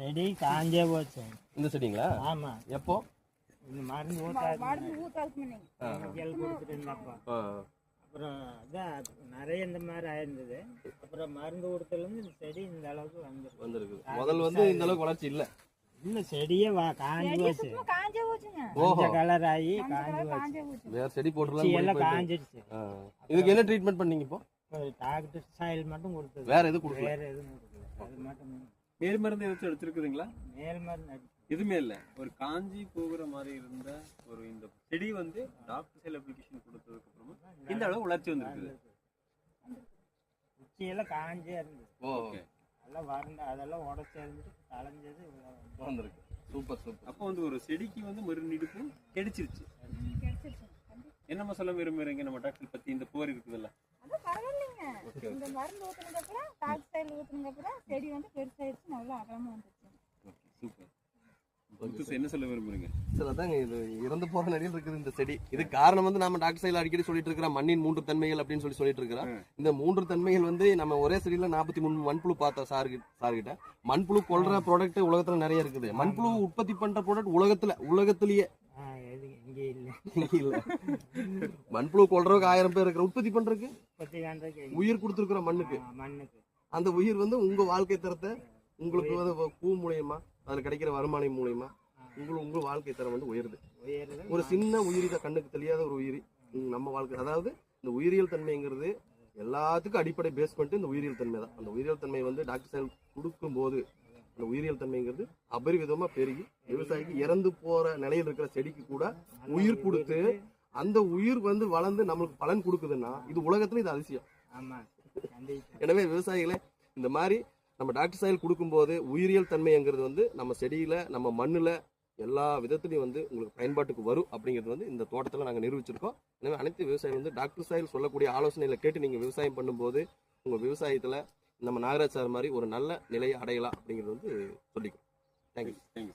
செடி காஞ்சே போச்சு. இந்த செடிங்களா? ஆமா. எப்போ? இந்த மருந்து ஊத்தாது மருந்து கொடுத்துட்டு இருந்தப்போ. அப்புறம் அதான் நிறைய இந்த மாதிரி ஆயிருந்தது. அப்புறம் மருந்து கொடுத்ததுலேருந்து இந்த செடி இந்த அளவுக்கு வந்துருக்கு. வந்திருக்குது முதல் வந்து இந்த அளவுக்கு வளர்ச்சி இல்ல. இந்த செடியே வா காஞ்சு போச்சு. சுத்தமா காஞ்சே போச்சுங்க. ஓஹோ. கலர் ஆகி காஞ்சு போச்சு. வேற செடி குச்சி போட்டுலாம் எல்லாம் காஞ்சிடுச்சு. இதுக்கு என்ன ட்ரீட்மெண்ட் பண்ணீங்க இப்போ? டாக்டர் சாயில் மட்டும் கொடுத்தது. வேற எதுவும் கொடுக்கல. வேற எதுவும் கொடுக்கல. அது மட்டும் மேல் மருந்து ஏதாச்சும் எடுத்திருக்குதுங்களா? மேல் மருந்து எதுவுமே இல்ல. ஒரு காஞ்சி போகிற மாதிரி இருந்த ஒரு இந்த செடி வந்து டாக்டர் செல் அப்ளிகேஷன் கொடுத்ததுக்கு அப்புறமா இந்த அளவு வளர்ச்சி வந்திருக்குது. குச்சியெல்லாம் காஞ்சே இருந்தது. Oh okay. அதெல்லாம் வறண்டு அதெல்லாம் உடச்சி இருந்துட்டு களைஞ்சது. வந்திருக்கு. Super super. அப்போ வந்து ஒரு செடிக்கு வந்து மறுநீடுப்பு கிடைச்சிருச்சு. ம், கிடைச்சிருச்சு. என்னம்மா சொல்ல விரும்புறீங்க? நம்ம டாக்டர் பத்தி இந்த போர் இருக்குதுல்ல. பரவாயில்லைங்க. இந்த மருந்து ஊத்துனதுக்கு அப்புறம் டாக்டர் சைடு ஊத்துனதுக்கு அப்புறம் செடி வந்து பெருசாயிடுச்சு நல்லா அகலமா வந்துருச்சு. சூப்பர். என்ன சொல்ல விரும்புறீங்க? சார் அதாங்க இது இறந்து போற நிலையில் இருக்குது இந்த செடி. இது காரணம் வந்து நம்ம டாக்டர் சைடில் அடிக்கடி சொல்லிட்டு இருக்கிற மண்ணின் மூன்று தன்மைகள் அப்படின்னு சொல்லி சொல்லிட்டு இருக்கிறோம். இந்த மூன்று தன்மைகள் வந்து நம்ம ஒரே செடியில நாற்பத்தி மூணு மண்புழு பார்த்தோம் சார் சார்கிட்ட. மண்புழு கொள்ற ப்ராடக்ட் உலகத்துல நிறைய இருக்குது. மண்புழு உற்பத்தி பண்ற ப்ராடக்ட் உலகத்துல உலகத்திலேயே இல்லை. மண்புழு கொள்றதுக்கு ஆயிரம் பேர் இருக்கிற உற்பத்தி பண்றதுக்கு? உயிர் கொடுத்துருக்குற மண்ணுக்கு. மண்ணுக்கு. அந்த உயிர் வந்து உங்க வாழ்க்கை தரத்தை உங்களுக்கு வந்து பூ மூலியமா அதுல கிடைக்கிற வருமானம் மூலியமா உங்களுக்கு உங்க வாழ்க்கை தரம் வந்து உயருது. ஒரு சின்ன உயிரி தான் கண்ணுக்கு தெரியாத ஒரு உயிரி. நம்ம வாழ்க்கை அதாவது இந்த உயிரியல் தன்மைங்கிறது எல்லாத்துக்கும் அடிப்படை பேஸ் பண்ணிட்டு இந்த உயிரியல் தன்மை தான். அந்த உயிரியல் தன்மை வந்து டாக்டர் சார் கொடுக்கும்போது அந்த உயிரியல் தன்மைங்கிறது அபரிவிதமா பெருகி விவசாயிக்கு இறந்து போற நிலையில் இருக்கிற செடிக்கு கூட உயிர் கொடுத்து அந்த உயிர் வந்து வளர்ந்து நம்மளுக்கு பலன் கொடுக்குதுன்னா இது உலகத்துல இது அதிசயம். எனவே விவசாயிகளே இந்த மாதிரி நம்ம டாக்டர் சாயல் கொடுக்கும்போது உயிரியல் தன்மைங்கிறது வந்து நம்ம செடியில நம்ம மண்ணுல எல்லா விதத்துலையும் வந்து உங்களுக்கு பயன்பாட்டுக்கு வரும் அப்படிங்கிறது வந்து இந்த தோட்டத்தில் நாங்கள் நிரூபிச்சிருக்கோம். எனவே அனைத்து விவசாயிகள் வந்து டாக்டர் சாயல் சொல்லக்கூடிய ஆலோசனைகளை கேட்டு நீங்கள் விவசாயம் பண்ணும்போது உங்கள் விவசாயத்தில் நம்ம நாகராஜ் சார் மாதிரி ஒரு நல்ல நிலையை அடையலாம் அப்படிங்கிறது வந்து சொல்லிக்கிறோம். Thank you thank you